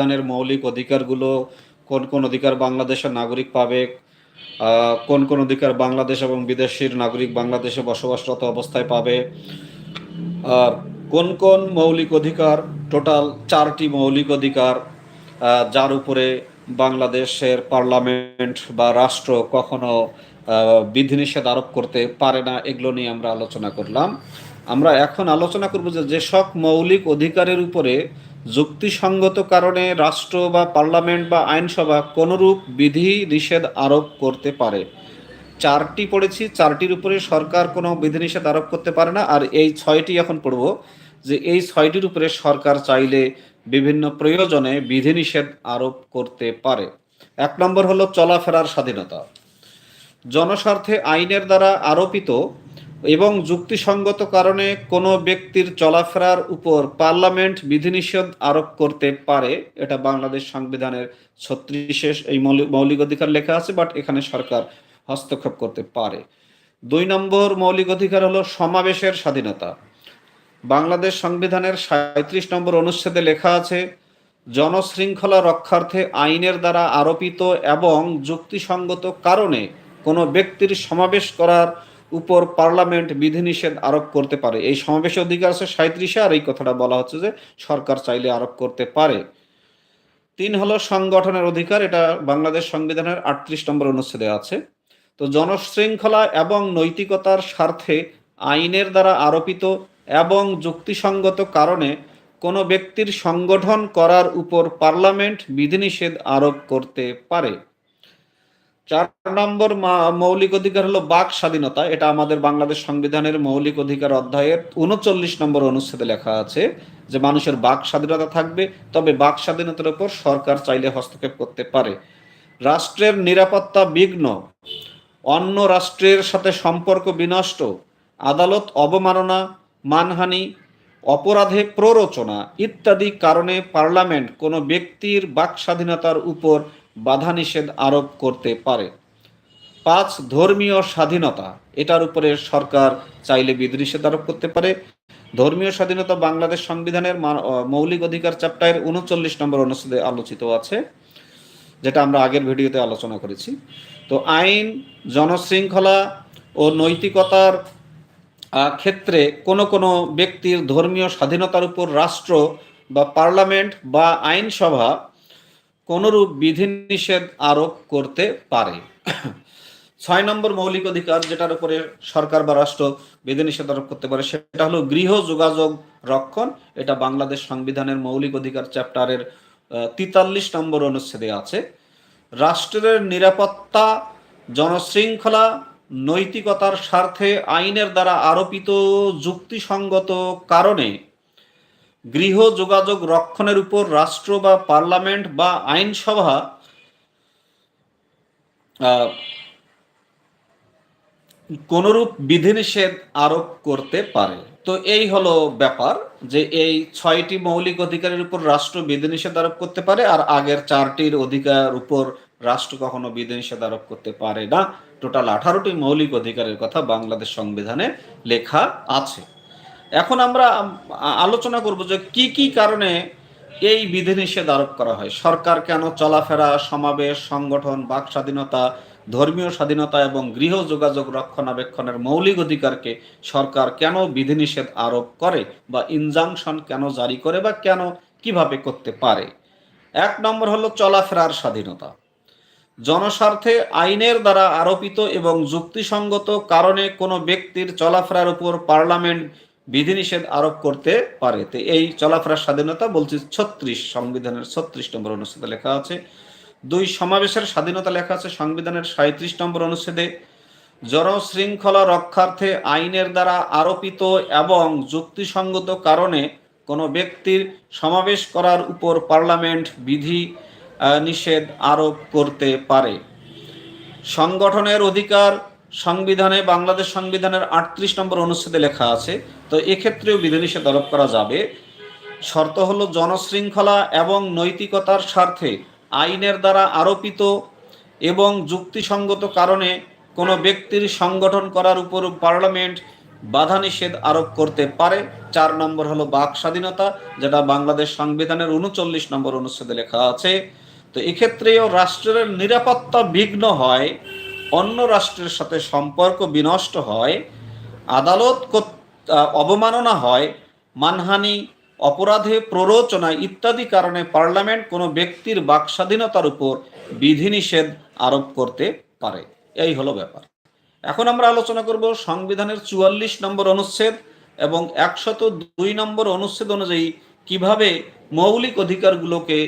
সংবিধানের মৌলিক অধিকারগুলো কোন কোন অধিকার বাংলাদেশের নাগরিক পাবে কোন কোন অধিকার বাংলাদেশ এবং বিদেশির নাগরিক বাংলাদেশে বসবাসরত অবস্থায় পাবে কোন কোন মৌলিক অধিকার টোটাল চারটি মৌলিক অধিকার যার উপরে বাংলাদেশের পার্লামেন্ট বা রাষ্ট্র কখনো বিধিনিষেধ আরোপ করতে পারে না, এগুলো নিয়ে আমরা আলোচনা করলাম। আমরা এখন আলোচনা করব যে যেসব মৌলিক অধিকারের উপরে যুক্তিসঙ্গত কারণে রাষ্ট্র বা পার্লামেন্ট বা আইনসভা কোনরূপ বিধি, নিষেধ আরোপ করতে পারে। চারটি পড়েছি, চারটির উপরে সরকার কোনো বিধিনিষেধ আরোপ করতে পারে না। আর এই ছয়টি এখন পড়ব যে এই ছয়টির উপরে সরকার চাইলে বিভিন্ন প্রয়োজনে বিধিনিষেধ আরোপ করতে পারে। এক নম্বর হলো চলাফেরার স্বাধীনতা। জনস্বার্থে আইনের দ্বারা আরোপিত এবং যুক্তিসঙ্গত কারণে কোনো ব্যক্তির চলাফেরার উপর পার্লামেন্ট বিধিনিষেধ আরোপ করতে পারে। এটা বাংলাদেশ সংবিধানের ছত্রিশে এই মৌলিক অধিকার লেখা আছে বাট এখানে সরকার হস্তক্ষেপ করতে পারে। দুই নম্বর মৌলিক অধিকার হলো সমাবেশের স্বাধীনতা। বাংলাদেশ সংবিধানের সাঁত্রিশ নম্বর অনুচ্ছেদে লেখা আছে, জনশৃঙ্খলা রক্ষার্থে আইনের দ্বারা আরোপিত এবং যুক্তিসঙ্গত কারণে কোনো ব্যক্তির সমাবেশ করার উপর পার্লামেন্ট বিধিনিষেধ আরোপ করতে পারে। এই সমাবেশের অধিকার আছে সাঁত্রিশে আর এই কথাটা বলা হচ্ছে যে সরকার চাইলে আরোপ করতে পারে। তিন হলো সংগঠনের অধিকার, এটা বাংলাদেশ সংবিধানের আটত্রিশ নম্বর অনুচ্ছেদে আছে। তো জনশৃঙ্খলা এবং নৈতিকতার স্বার্থে আইনের দ্বারা আরোপিত এবং যুক্তিসঙ্গত কারণে কোনো ব্যক্তির সংগঠন করার উপর পার্লামেন্ট বিধিনিষেধ আরোপ করতে পারে। চার নম্বর মৌলিক অধিকার হলো বাক স্বাধীনতা। এটা আমাদের বাংলাদেশ সংবিধানের মৌলিক অধিকার অধ্যায়ের উনচল্লিশ নম্বর অনুচ্ছেদে লেখা আছে যে মানুষের বাক স্বাধীনতা থাকবে, তবে বাক স্বাধীনতার উপর সরকার চাইলে হস্তক্ষেপ করতে পারে। রাষ্ট্রের নিরাপত্তা বিঘ্ন, অন্য রাষ্ট্রের সাথে সম্পর্ক বিনষ্ট, আদালত অবমাননা, মানহানি, অপরাধে প্ররোচনা ইত্যাদি কারণে পার্লামেন্ট কোনো ব্যক্তির বাক স্বাধীনতার উপর বাধা নিষেধ আরোপ করতে পারে। পাঁচ, ধর্মীয় স্বাধীনতা, এটার উপরে সরকার চাইলে বিধিনিষেধ আরোপ করতে পারে। ধর্মীয় স্বাধীনতা বাংলাদেশ সংবিধানের মৌলিক অধিকার চ্যাপ্টারের উনচল্লিশ নম্বর অনুচ্ছেদে আলোচিত আছে, যেটা আমরা আগের ভিডিওতে আলোচনা করেছি। তো আইন, জনশৃঙ্খলা ও নৈতিকতার ক্ষেত্রে কোনো কোনো ব্যক্তির ধর্মীয় স্বাধীনতার উপর রাষ্ট্র বা পার্লামেন্ট বা আইনসভা কোনরূপ বিধিনিষেধ আরোপ করতে পারে। ছয় নম্বর মৌলিক অধিকার যেটার উপরে সরকার বা রাষ্ট্র বিধিনিষেধ আরোপ করতে পারে, সেটা হলো গৃহ যোগাযোগ রক্ষণ। এটা বাংলাদেশ সংবিধানের মৌলিক অধিকার চ্যাপ্টারের তিতাল্লিশ নম্বর অনুচ্ছেদে আছে। রাষ্ট্রের নিরাপত্তা, জনশৃঙ্খলা, নৈতিকতার স্বার্থে আইনের দ্বারা আরোপিত যুক্তিসঙ্গত কারণে গৃহ যোগাযোগ রক্ষণের উপর রাষ্ট্র বা পার্লামেন্ট বা আইনসভা কোনরূপ বিধিনিষেধ আরোপ করতে পারে। তো এই হলো ব্যাপার যে এই ছয়টি মৌলিক অধিকারের উপর রাষ্ট্র বিধিনিষেধ আরোপ করতে পারে আর আগের চারটির অধিকার উপর রাষ্ট্র কখনো বিধিনিষেধ আরোপ করতে পারে না। টোটাল আঠারোটি মৌলিক অধিকারের কথা বাংলাদেশ সংবিধানে লেখা আছে। এখন আমরা আলোচনা করব যে কি কি কারণে এই বিধিনিষেধ আরোপ করা হয়। সরকার কেন চলাফেরা, সমাবেশ, সংগঠন, বাক স্বাধীনতা, ধর্মীয় স্বাধীনতা এবং গৃহ যোগাযোগ রক্ষণাবেক্ষণের মৌলিক অধিকারকে সরকার কেন বিধিনিষেধ আরোপ করে বা ইনজাংশন কেন জারি করে বা কেন কীভাবে করতে পারে? এক নম্বর হলো চলাফেরার স্বাধীনতা। জনস্বার্থে আইনের দ্বারা আরোপিত এবং যুক্তিসঙ্গত কারণে কোনো ব্যক্তির চলাফেরার উপর পার্লামেন্ট বিধিনিষেধ আরোপ করতে পারে। তো এই চলাফেরার স্বাধীনতা বলছি ছত্রিশ সংবিধানের ছত্রিশ নম্বর অনুচ্ছেদে লেখা আছে। দুই সমাবেশের স্বাধীনতা লেখা আছে সংবিধানের সাঁত্রিশ নম্বর অনুচ্ছেদে। জনশৃঙ্খলা রক্ষার্থে আইনের দ্বারা আরোপিত এবং যুক্তিসঙ্গত কারণে কোনো ব্যক্তির সমাবেশ করার উপর পার্লামেন্ট বিধি নিষেধ আরোপ করতে পারে। সংগঠনের অধিকার সংবিধানে, বাংলাদেশ সংবিধানের আটত্রিশ নম্বর অনুচ্ছেদে লেখা আছে, তো এক্ষেত্রেও বিধিনিষেধ আরোপ করা যাবে। শর্ত হলো জনশৃঙ্খলা এবং নৈতিকতার স্বার্থে আইনের দ্বারা আরোপিত এবং যুক্তিসঙ্গত কারণে কোনো ব্যক্তির সংগঠন করার উপর পার্লামেন্ট বাধা নিষেধ আরোপ করতে পারে। চার নম্বর হলো বাক স্বাধীনতা, যেটা বাংলাদেশ সংবিধানের উনচল্লিশ নম্বর অনুচ্ছেদে লেখা আছে। তো এক্ষেত্রেও রাষ্ট্রের নিরাপত্তা বিঘ্ন হয় অন্য রাষ্ট্রের সাথে সম্পর্ক বিনষ্ট হয়, আদালত অবমাননা হয়, মানহানি, অপরাধে প্ররোচনা ইত্যাদি কারণে পার্লামেন্ট কোনো ব্যক্তির বাক স্বাধীনতার উপর বিধিনিষেধ আরোপ করতে পারে। এই হলো ব্যাপার। এখন আমরা আলোচনা করব সংবিধানের চুয়াল্লিশ নম্বর অনুচ্ছেদ এবং একশত দুই নম্বর অনুচ্ছেদ অনুযায়ী কীভাবে মৌলিক অধিকারগুলোকে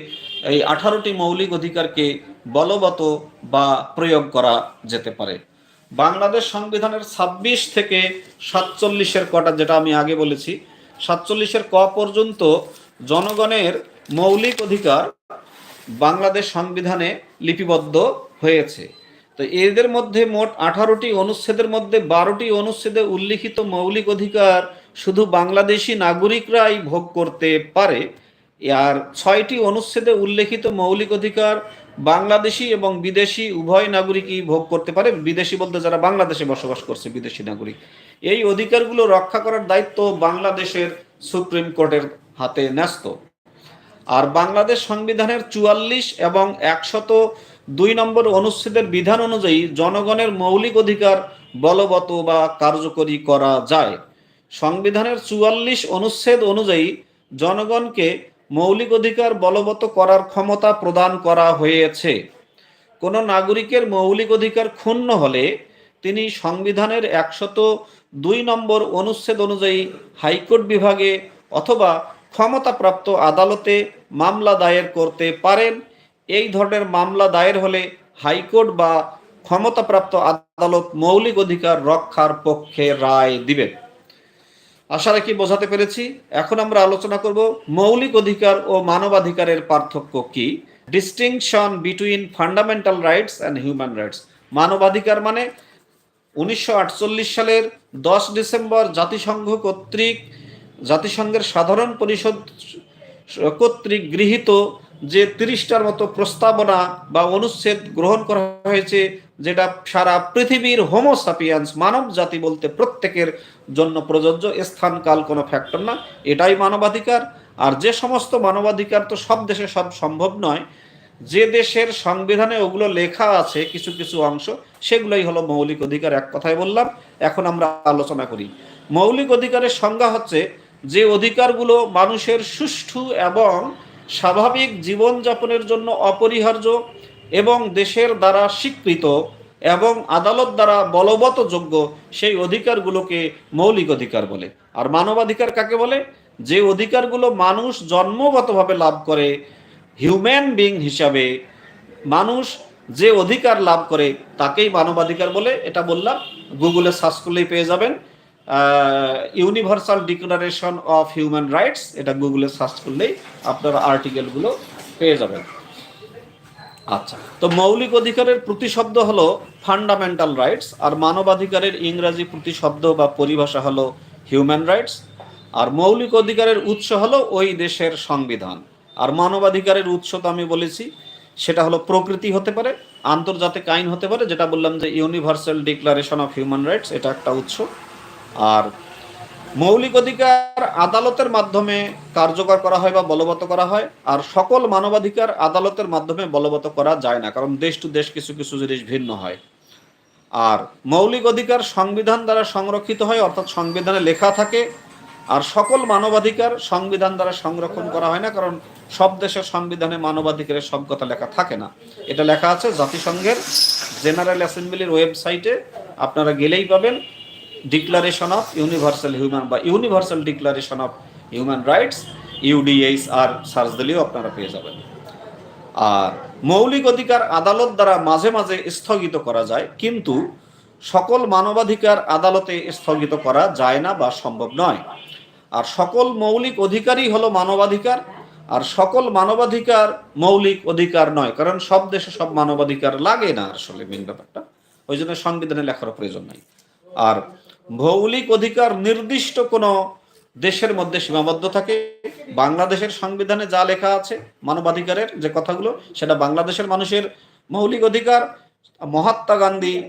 এই আঠারোটি মৌলিক অধিকারকে বলবৎ বা প্রয়োগ করা যেতে পারে। বাংলাদেশ সংবিধানের ছাব্বিশ থেকে সাতচল্লিশের কটা, যেটা আমি আগে বলেছি, সাতচল্লিশের ক পর্যন্ত জনগণের মৌলিক অধিকার বাংলাদেশ সংবিধানে লিপিবদ্ধ হয়েছে। তো এদের মধ্যে মোট আঠারোটি অনুচ্ছেদের মধ্যে বারোটি অনুচ্ছেদে উল্লিখিত মৌলিক অধিকার শুধু বাংলাদেশি নাগরিকরাই ভোগ করতে পারে। আর ছয়টি অনুচ্ছেদে উল্লেখিত মৌলিক অধিকার বাংলাদেশি এবং বিদেশি উভয় নাগরিকই ভোগ করতে পারে। বিদেশি বলতে যারা বাংলাদেশে বসবাস করছে, বিদেশি নাগরিক। এই অধিকারগুলো রক্ষা করার দায়িত্ব বাংলাদেশের সুপ্রিম কোর্টের হাতে ন্যস্ত। আর বাংলাদেশ সংবিধানের চুয়াল্লিশ এবং একশত দুই নম্বর অনুচ্ছেদের বিধান অনুযায়ী জনগণের মৌলিক অধিকার বলবৎ বা কার্যকরী করা যায়। সংবিধানের চুয়াল্লিশ অনুচ্ছেদ অনুযায়ী জনগণকে মৌলিক অধিকার বলবৎ করার ক্ষমতা প্রদান করা হয়েছে। কোনো নাগরিকের মৌলিক অধিকার ক্ষুণ্ণ হলে তিনি সংবিধানের একশত দুই নম্বর অনুচ্ছেদ অনুযায়ী হাইকোর্ট বিভাগে অথবা ক্ষমতাপ্রাপ্ত আদালতে মামলা দায়ের করতে পারেন। এই ধরনের মামলা দায়ের হলে হাইকোর্ট বা ক্ষমতাপ্রাপ্ত আদালত মৌলিক অধিকার রক্ষার পক্ষে রায় দিবেন। আশা রাখি বোঝাতে পেরেছি। এখন আমরা আলোচনা করব মৌলিক অধিকার ও মানবাধিকারের পার্থক্য কি? Distinction between fundamental rights and human rights মানবাধিকার মানে উনিশশো আটচল্লিশ সালের দশ ডিসেম্বর জাতিসংঘ কর্তৃক, জাতিসংঘের সাধারণ পরিষদ কর্তৃক গৃহীত যে তিরিশটার মতো প্রস্তাবনা বা অনুচ্ছেদ গ্রহণ করা হয়েছে যেটা সারা পৃথিবীর হোমোসাপিয়ান্স মানব জাতি বলতে প্রত্যেকের জন্য প্রযোজ্য স্থান, কাল কোনো ফ্যাক্টর না। এটাই মানবাধিকার। আর যে সমস্ত মানবাধিকার তো সব দেশে সব সম্ভব নয়, যে দেশের সংবিধানে ওগুলো লেখা আছে কিছু কিছু অংশ, সেগুলোই হলো মৌলিক অধিকার, এক কথায় বললাম। এখন আমরা আলোচনা করি। মৌলিক অধিকারের সংজ্ঞা হচ্ছে যে অধিকারগুলো মানুষের সুষ্ঠু এবং স্বাভাবিক জীবনযাপনের জন্য অপরিহার্য এবং দেশের দ্বারা স্বীকৃত এবং আদালত দ্বারা বলবৎ যোগ্য সেই অধিকারগুলোকে মৌলিক অধিকার বলে। আর মানবাধিকার কাকে বলে? যে অধিকারগুলো মানুষ জন্মগতভাবে লাভ করে হিউম্যান বিং হিসাবে মানুষ যে অধিকার লাভ করে, তাকেই মানবাধিকার বলে। এটা বললাম গুগলে সার্চ করলেই পেয়ে যাবেন। Universal declaration of human rights এটা গুগলে সার্চ করলেই আপনারা আর্টিকেলগুলো পেয়ে যাবেন। আচ্ছা তো মৌলিক অধিকারের প্রতিশব্দ হলো ফান্ডামেন্টাল রাইটস আর মানবাধিকারের ইংরাজি প্রতিশব্দ বা পরিভাষা হলো হিউম্যান রাইটস আর মৌলিক অধিকারের উৎস হলো ওই দেশের সংবিধান। আর মানবাধিকারের উৎস তো আমি বলেছি, সেটা হলো প্রকৃতি হতে পারে, আন্তর্জাতিক আইন হতে পারে, যেটা বললাম যে universal declaration of human rights এটা একটা উৎস। আর মৌলিক অধিকার আদালতের মাধ্যমে কার্যকর করা হয় বা বলবৎ করা হয়, আর সকল মানবাধিকার আদালতের মাধ্যমে বলবৎ করা যায় না, কারণ দেশ টু দেশ কিছু কিছু জিনিস ভিন্ন হয়। আর মৌলিক অধিকার সংবিধান দ্বারা সংরক্ষিত হয়, অর্থাৎ সংবিধানে লেখা থাকে, আর সকল মানবাধিকার সংবিধান দ্বারা সংরক্ষণ করা হয় না, কারণ সব দেশের সংবিধানে মানবাধিকারের সব কথা লেখা থাকে না। এটা লেখা আছে জাতিসংঘের জেনারেল অ্যাসেম্বলির ওয়েবসাইটে, আপনারা গেলেই পাবেন। ডিক্লারেশন অফ ইউনিভার্সাল হিউম্যান বা universal declaration of human rights UDH R search দিলেও আপনারা পেয়ে যাবেন। আর মৌলিক অধিকার আদালত দ্বারা মাঝে মাঝে স্থগিত করা যায়, কিন্তু সকল মানবাধিকার আদালতে স্থগিত করা যায় না বা সম্ভব নয়। আর সকল মৌলিক অধিকারই হলো মানবাধিকার, আর সকল মানবাধিকার মৌলিক অধিকার নয়, কারণ সব দেশে সব মানবাধিকার লাগে না আসলে মেন ব্যাপারটা। ওই জন্য সংবিধানে লেখার প্রয়োজন নাই। আর মৌলিক অধিকার নির্দিষ্ট কোনো দেশের মধ্যে সীমাবদ্ধ থাকে। বাংলাদেশের সংবিধানে যা লেখা আছে, মানবাধিকারের যে কথাগুলো, সেটা বাংলাদেশের মানুষের মৌলিক অধিকার। মহাত্মা গান্ধী,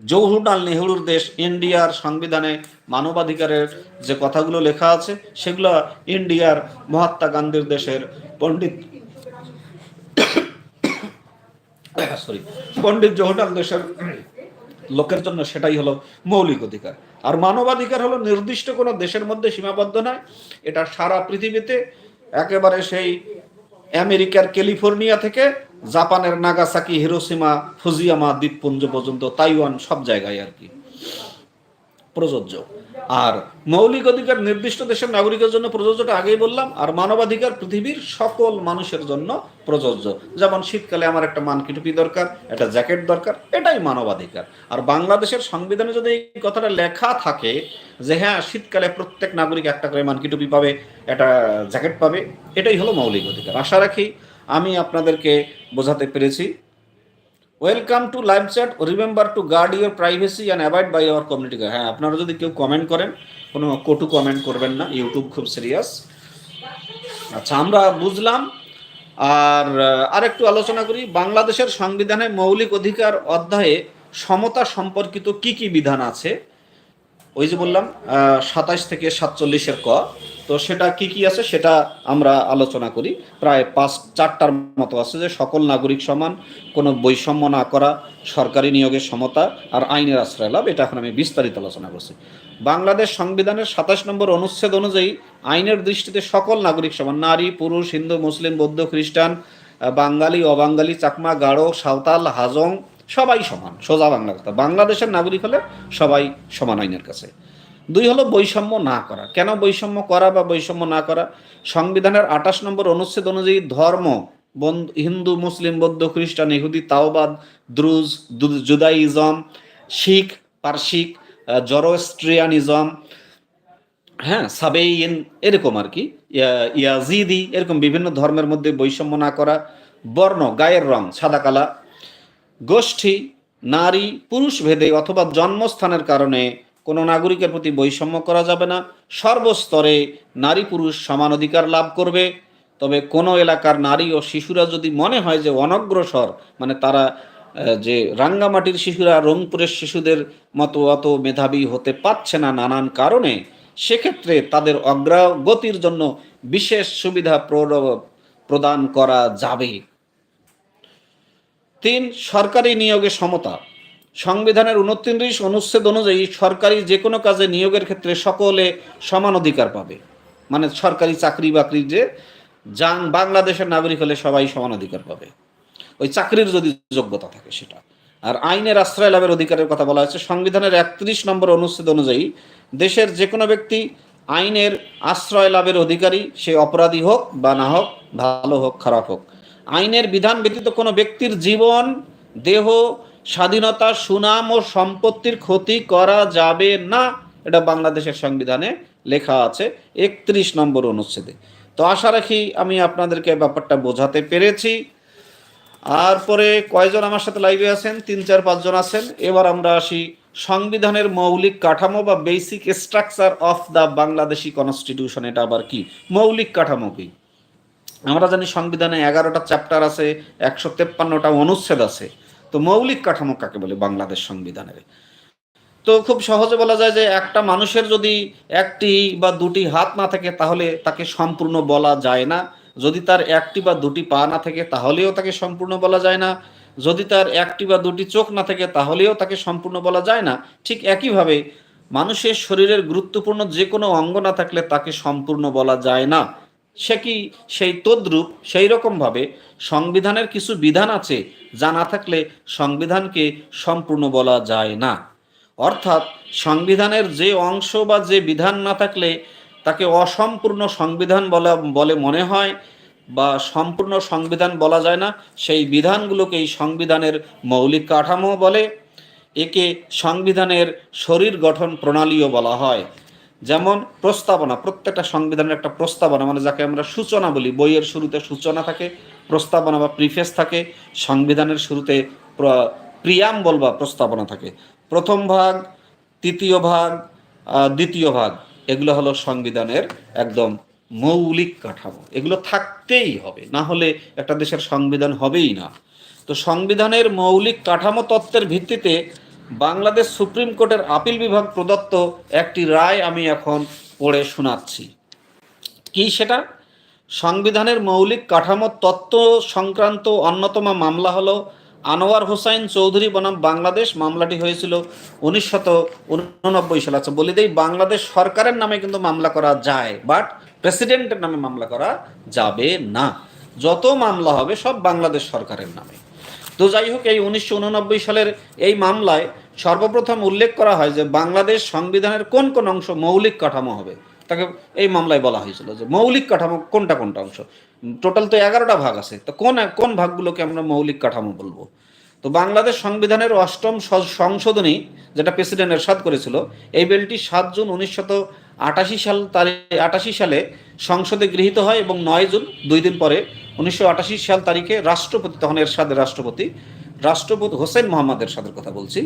জওহরলাল নেহরুর দেশ, ইন্ডিয়ার সংবিধানে মানবাধিকারের যে কথাগুলো লেখা আছে, সেগুলো ইন্ডিয়ার মহাত্মা গান্ধীর দেশের পণ্ডিত সরি, পণ্ডিত জওহরলাল দেশের লোকের জন্য সেটাই হলো মৌলিক অধিকার। আর মানবাধিকার হলো নির্দিষ্ট কোনো দেশের মধ্যে সীমাবদ্ধ নয়। এটা সারা পৃথিবীতে একেবারে সেই আমেরিকার ক্যালিফোর্নিয়া থেকে জাপানের নাগাসাকি হিরোসীমা ফুজিয়ামা, দ্বীপপুঞ্জ পর্যন্ত, তাইওয়ান সব জায়গায় আর কি। প্রযোজ্য। আর মৌলিক অধিকার নির্দিষ্ট দেশের নাগরিকের জন্য প্রযোজ্যটা আগেই বললাম, আর মানবাধিকার পৃথিবীর সকল মানুষের জন্য প্রযোজ্য। যেমন শীতকালে আমার একটা মানকি টুপি দরকার, একটা জ্যাকেট দরকার, এটাই মানবাধিকার। আর বাংলাদেশের সংবিধানে যদি এই কথাটা লেখা থাকে যে হ্যাঁ শীতকালে প্রত্যেক নাগরিক একটা করে মানকি টুপি পাবে, একটা জ্যাকেট পাবে, এটাই হলো মৌলিক অধিকার। আশা রাখি আমি আপনাদেরকে বোঝাতে পেরেছি। Welcome to live chat remember to guard your privacy and avoid by our community হ্যাঁ আপনারা যদি কেউ কমেন্ট করেন, কোনো কটু কমেন্ট করবেন না। ইউটিউব খুব সিরিয়াস আচ্ছা আমরা বুঝলাম। আর আর আরেকটু আলোচনা করি। বাংলাদেশের সংবিধানে মৌলিক অধিকার অধ্যায়ে সমতা সম্পর্কিত কি কি বিধান আছে? ওই যে বললাম সাতাশ থেকে সাতচল্লিশের ক। তো সেটা কি কি আছে সেটা আমরা আলোচনা করি। প্রায় পাঁচ, চারটার মতো আছে যে সকল নাগরিক সমান, কোনো বৈষম্য না করা, সরকারি নিয়োগের সমতা আর আইনের আশ্রয় লাভ, এটা এখন আমি বিস্তারিত আলোচনা করছি। বাংলাদেশ সংবিধানের সাতাশ নম্বর অনুচ্ছেদ অনুযায়ী আইনের দৃষ্টিতে সকল নাগরিক সমান, নারী, পুরুষ, হিন্দু, মুসলিম, বৌদ্ধ, খ্রিস্টান বাঙালি, অবাঙালি, চাকমা, গাঢ়, সাঁওতাল, হাজং সবাই সমান সোজা বাংলা কথা। বাংলাদেশের নাগরিক হলে সবাই সমান আইনের কাছে। দুই হলো বৈষম্য না করা। কেন বৈষম্য করা বা বৈষম্য না করা? সংবিধানের আঠাশ নম্বর অনুচ্ছেদ অনুযায়ী ধর্ম হিন্দু মুসলিম বৌদ্ধ খ্রিস্টান ইহুদি তাওবাদ দ্রুজ জুদাইজম শিখ পার্সিক আহ, জরোস্ট্রিয়ানিজম হ্যাঁ সাবেইন এরকম আর কি ইয়া- ইয়াজিদি এরকম বিভিন্ন ধর্মের মধ্যে বৈষম্য না করা বর্ণ গায়ের রং সাদা কালা গোষ্ঠী, নারী, পুরুষ ভেদে অথবা জন্মস্থানের কারণে কোনো নাগরিকের প্রতি বৈষম্য করা যাবে না। সর্বস্তরে নারী পুরুষ সমান অধিকার লাভ করবে। তবে কোনো এলাকার নারী ও শিশুরা যদি মনে হয় যে অনগ্রসর মানে তারা যে রাঙ্গামাটির শিশুরা রংপুরের শিশুদের মতো অত মেধাবী হতে পারছে না নানান কারণে, সেক্ষেত্রে তাদের অগ্রগতির জন্য বিশেষ সুবিধা প্র- প্রদান করা যাবে তিন সরকারি নিয়োগে সমতা। সংবিধানের উনত্রিশ অনুচ্ছেদ অনুযায়ী সরকারি যে কোনো কাজে নিয়োগের ক্ষেত্রে সকলে সমান অধিকার পাবে। মানে সরকারি চাকরি বাকরি যে যান বাংলাদেশের নাগরিক হলে সবাই সমান অধিকার পাবে। ওই চাকরির যদি যোগ্যতা থাকে সেটা। আর আইনের আশ্রয় লাভের অধিকারের কথা বলা হয়েছে। সংবিধানের একত্রিশ নম্বর অনুচ্ছেদ অনুযায়ী দেশের যে কোনো ব্যক্তি আইনের আশ্রয় লাভের অধিকারী, সে অপরাধী হোক বা না হোক, ভালো হোক, খারাপ হোক আইনের বিধান ব্যতীত কোনো ব্যক্তির জীবন, দেহ, স্বাধীনতা, সুনাম ও সম্পত্তির ক্ষতি করা যাবে না। এটা বাংলাদেশের সংবিধানে লেখা আছে একত্রিশ নম্বর অনুচ্ছেদে। তো আশা রাখি আমি আপনাদেরকে ব্যাপারটা বোঝাতে পেরেছি। আর পরে কয়জন আমার সাথে লাইভে আছেন? তিন, চার পাঁচজন আছেন। এবার আমরা আসি সংবিধানের মৌলিক কাঠামো বা basic structure of the Bangladeshi constitution এটা আবার কি? মৌলিক কাঠামো কি? আমরা জানি সংবিধানে এগারোটা চ্যাপ্টার আছে, একশো তেপ্পান্নটা অনুচ্ছেদ আছে। তো মৌলিক কাঠামো কাকে বলে বাংলাদেশ সংবিধানের? তো খুব সহজে বলা যায় যে একটা মানুষের যদি একটি বা দুটি হাত না থাকে, তাহলে তাকে সম্পূর্ণ বলা যায় না। যদি তার একটি বা দুটি পা না থাকে, তাহলেও তাকে সম্পূর্ণ বলা যায় না। যদি তার একটি বা দুটি চোখ না থাকে, তাহলেও তাকে সম্পূর্ণ বলা যায় না। ঠিক একইভাবে মানুষের শরীরের গুরুত্বপূর্ণ যে কোনো অঙ্গ না থাকলে তাকে সম্পূর্ণ বলা যায় না। সে কি সেই তদ্রূপ, সেই রকমভাবে সংবিধানের কিছু বিধান আছে যা না থাকলে সংবিধানকে সম্পূর্ণ বলা যায় না? অর্থাৎ সংবিধানের যে অংশ বা যে বিধান না থাকলে তাকে অসম্পূর্ণ সংবিধান বলা, বলে মনে হয় বা সম্পূর্ণ সংবিধান বলা যায় না, সেই বিধানগুলোকে এই সংবিধানের মৌলিক কাঠামো বলে। একে সংবিধানের শরীর গঠন প্রণালীও বলা হয়। যেমন প্রস্তাবনা, প্রত্যেকটা সংবিধানের একটা প্রস্তাবনা মানে যাকে আমরা সূচনা বলি, বইয়ের শুরুতে সূচনা থাকে, প্রস্তাবনা বা প্রিফেস থাকে, সংবিধানের শুরুতে প্রিয়াম বলবা প্রস্তাবনা থাকে। প্রথম ভাগ, তৃতীয় ভাগ দ্বিতীয় ভাগ, এগুলো হলো সংবিধানের একদম মৌলিক কাঠামো। এগুলো থাকতেই হবে, না হলে একটা দেশের সংবিধান হবেই না। তো সংবিধানের মৌলিক কাঠামো তত্ত্বের ভিত্তিতে বাংলাদেশ সুপ্রিম কোর্টের আপিল বিভাগ প্রদত্ত একটি রায় আমি এখন পড়ে শোনাচ্ছি। কি সেটা? সংবিধানের মৌলিক কাঠামো তত্ত্ব সংক্রান্ত অন্যতম মামলা হলো আনোয়ার হোসাইন চৌধুরী বনাম বাংলাদেশ। মামলাটি হয়েছিল উনিশশত উননব্বই সালে। আচ্ছা বলি দেই, বাংলাদেশ সরকারের নামে কিন্তু মামলা করা যায়, বাট প্রেসিডেন্টের নামে মামলা করা যাবে না। যত মামলা হবে, সব বাংলাদেশ সরকারের নামে। তো যাই হোক, এই উনিশশো উননব্বই সালের এই মামলায় সর্বপ্রথম উল্লেখ করা হয় যে বাংলাদেশ সংবিধানের কোন কোন অংশ মৌলিক কাঠামো হবে? তাকে এই মামলায় বলা হয়েছিল যে মৌলিক কাঠামো কোনটা কোনটা অংশ? টোটাল তো এগারোটা ভাগ আছে। তো কোন কোন ভাগগুলোকে আমরা মৌলিক কাঠামো বলব? তো বাংলাদেশ সংবিধানের অষ্টম সংশোধনী যেটা প্রেসিডেন্ট এরশাদ করেছিল, এই বিলটি সাত জুন উনিশশত আটাশি সাল তারিখ আটাশি সালে সংসদে গৃহীত হয় এবং নয় জুন দুই দিন পরে উনিশশো আটাশি সাল তারিখে রাষ্ট্রপতি তখন এরশাদের রাষ্ট্রপতি রাষ্ট্রপতি হোসেন মোহাম্মদের এরশাদের কথা বলছি।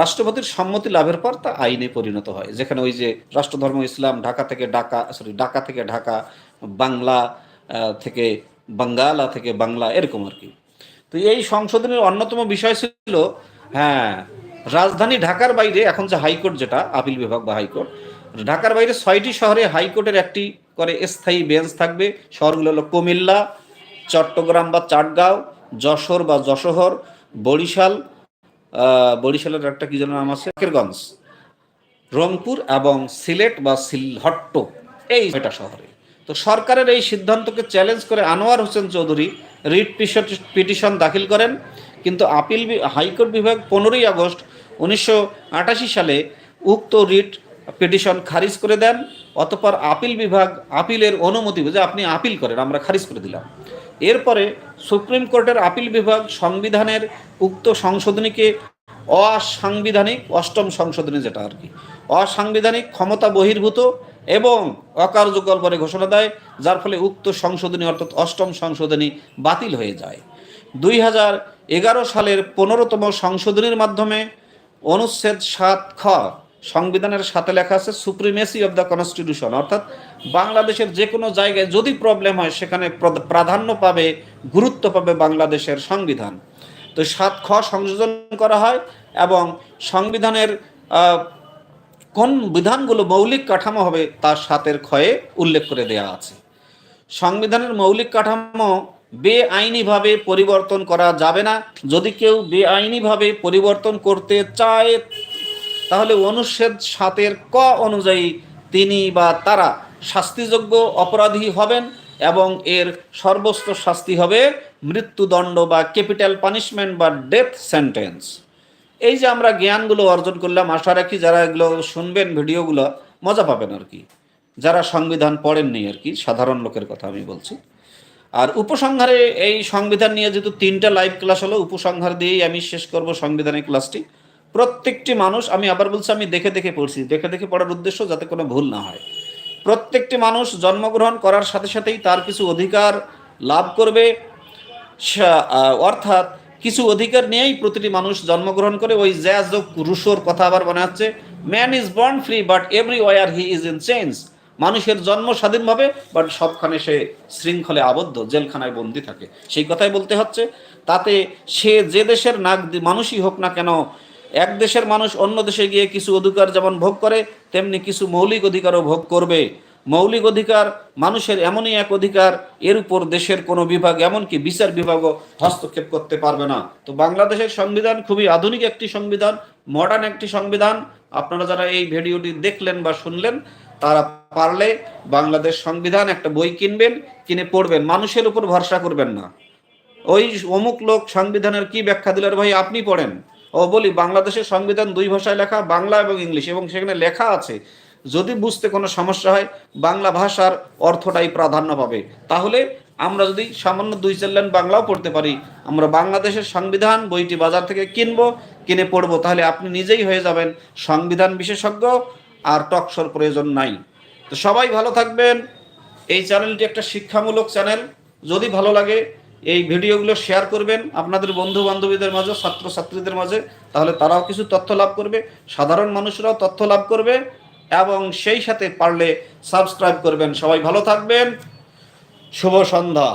রাষ্ট্রপতির সম্মতি লাভের পর তা আইনে পরিণত হয়। যেখানে ওই যে রাষ্ট্রধর্ম, ইসলাম, ঢাকা থেকে ঢাকা সরি ঢাকা থেকে ঢাকা, বাংলা থেকে বাঙ্গালা থেকে বাংলা, এরকম আর কি। তো এই সংশোধনের অন্যতম বিষয় ছিল হ্যাঁ রাজধানী ঢাকার বাইরে, এখন যে হাইকোর্ট যেটা, আপিল বিভাগ বা হাইকোর্ট, ঢাকার বাইরে ছয়টি শহরে হাইকোর্টের একটি করে স্থায়ী বেঞ্চ থাকবে। শহরগুলো হলো কুমিল্লা, চট্টগ্রাম বা চাটগাঁও, যশোর বা যশোহর বরিশাল বরিশালের একটা কি যেন নাম আছে? কেরগঞ্জ রংপুর এবং সিলেট বা সিলহট্ট, এই ছয়টা শহরে। তো সরকারের এই সিদ্ধান্তকে চ্যালেঞ্জ করে আনোয়ার হোসেন চৌধুরী রিট পিটিশন দাখিল করেন। কিন্তু আপিল হাইকোর্ট বিভাগ পনেরোই আগস্ট উনিশশো আটাশি সালে উক্ত রিট পিটিশন খারিজ করে দেন। অতপর আপিল বিভাগ আপিলের অনুমতি বুঝে আপনি আপিল করেন, আমরা খারিজ করে দিলাম। এরপরে সুপ্রিম কোর্টের আপিল বিভাগ সংবিধানের উক্ত সংশোধনীকে অসাংবিধানিক, অষ্টম সংশোধনী যেটা আর কি, অসাংবিধানিক, ক্ষমতা বহির্ভূত এবং অকার্যকর বলে ঘোষণা দেয়, যার ফলে উক্ত সংশোধনী অর্থাৎ অষ্টম সংশোধনী বাতিল হয়ে যায়। দুই হাজার এগারো সালের পনেরোতম সংশোধনীর মাধ্যমে অনুচ্ছেদ সাত খ সংবিধানের সাথে লেখা আছে সুপ্রিমেসি অব দ্য কনস্টিটিউশন অর্থাৎ বাংলাদেশের যে কোনো জায়গায় যদি প্রবলেম হয়, সেখানে প্র- প্রাধান্য পাবে, গুরুত্ব পাবে বাংলাদেশের সংবিধান। তো সাত খ সংযোজন করা হয় এবং সংবিধানের কোন বিধানগুলো মৌলিক কাঠামো হবে তার সাতের ক্ষয়ে উল্লেখ করে দেয়া আছে। সংবিধানের মৌলিক কাঠামো বেআইনিভাবে পরিবর্তন করা যাবে না। যদি কেউ বেআইনিভাবে পরিবর্তন করতে চায় তাহলে অনুচ্ছেদ সাতের ক অনুযায়ী তিনি বা তারা শাস্তিযোগ্য অপরাধী হবেন এবং এর সর্বোচ্চ শাস্তি হবে মৃত্যুদণ্ড বা ক্যাপিটাল পানিশমেন্ট বা ডেথ সেন্টেন্স। এই যে আমরা জ্ঞানগুলো অর্জন করলাম, আশা রাখি যারা এগুলো শুনবেন, ভিডিওগুলো, মজা পাবেন আর কি। যারা সংবিধান পড়েননি আর কি, সাধারণ লোকের কথা আমি বলছি। আর উপসংহারে এই সংবিধান নিয়ে যেহেতু তিনটা লাইভ ক্লাস হলো, উপসংহার দিয়েই আমি শেষ করব সংবিধানের ক্লাসটি প্রত্যেকটি মানুষ, আমি আবার বলছি, আমি দেখে দেখে পড়ছি, দেখে দেখে পড়ার উদ্দেশ্য যাতে কোনো ভুল না হয়। প্রত্যেকটি মানুষ জন্মগ্রহণ করার সাথে সাথেই তার কিছু অধিকার লাভ করবে। অর্থাৎ কিছু অধিকার নিয়েই প্রতিটি মানুষ জন্মগ্রহণ করে। ওই জ্যাজ রুশোর কথা আবার মনে হচ্ছে man is born free but everywhere he is in chains মানুষের জন্ম স্বাধীনভাবে বাট সবখানে সে শৃঙ্খলে আবদ্ধ, জেলখানায় বন্দি থাকে। সেই কথাই বলতে হচ্ছে, তাতে সে যে দেশের নাগ মানুষই হোক না কেন এক দেশের মানুষ অন্য দেশে গিয়ে কিছু অধিকার যেমন ভোগ করে, তেমনি কিছু মৌলিক অধিকারও ভোগ করবে। মৌলিক অধিকার মানুষের এমনই এক অধিকার, এর উপর দেশের কোনো বিভাগ, এমনকি বিচার বিভাগও হস্তক্ষেপ করতে পারবে না। তো বাংলাদেশের সংবিধান খুবই আধুনিক একটি সংবিধান মডার্ন একটি সংবিধান। আপনারা যারা এই ভিডিওটি দেখলেন বা শুনলেন, তারা পারলে বাংলাদেশ সংবিধান একটা বই কিনবেন, কিনে পড়বেন। মানুষের উপর ভরসা করবেন না। ওই অমুক লোক সংবিধানের কি ব্যাখ্যা দিল? আরে ভাই, আপনি পড়েন। ও বলি বাংলাদেশের সংবিধান দুই ভাষায় লেখা, বাংলা এবং ইংলিশ, এবং সেখানে লেখা আছে, যদি বুঝতে কোনো সমস্যা হয়, বাংলা ভাষার অর্থটাই প্রাধান্য পাবে। তাহলে আমরা যদি সামান্য দুই চার লাইন বাংলাও পড়তে পারি, আমরা বাংলাদেশের সংবিধান বইটি বাজার থেকে কিনবো, কিনে পড়ব, তাহলে আপনি নিজেই হয়ে যাবেন সংবিধান বিশেষজ্ঞ আর টকশোর প্রয়োজন নাই। তো সবাই ভালো থাকবেন। এই চ্যানেলটি একটা শিক্ষামূলক চ্যানেল। যদি ভালো লাগে এই ভিডিওগুলো শেয়ার করবেন আপনাদের বন্ধু বান্ধবীদের মাঝে, ছাত্রছাত্রীদের মাঝে, তাহলে তারাও কিছু তথ্য লাভ করবে, সাধারণ মানুষরাও তথ্য লাভ করবে, এবং সেই সাথে পারলে সাবস্ক্রাইব করবেন। সবাই ভালো থাকবেন। শুভ সন্ধ্যা।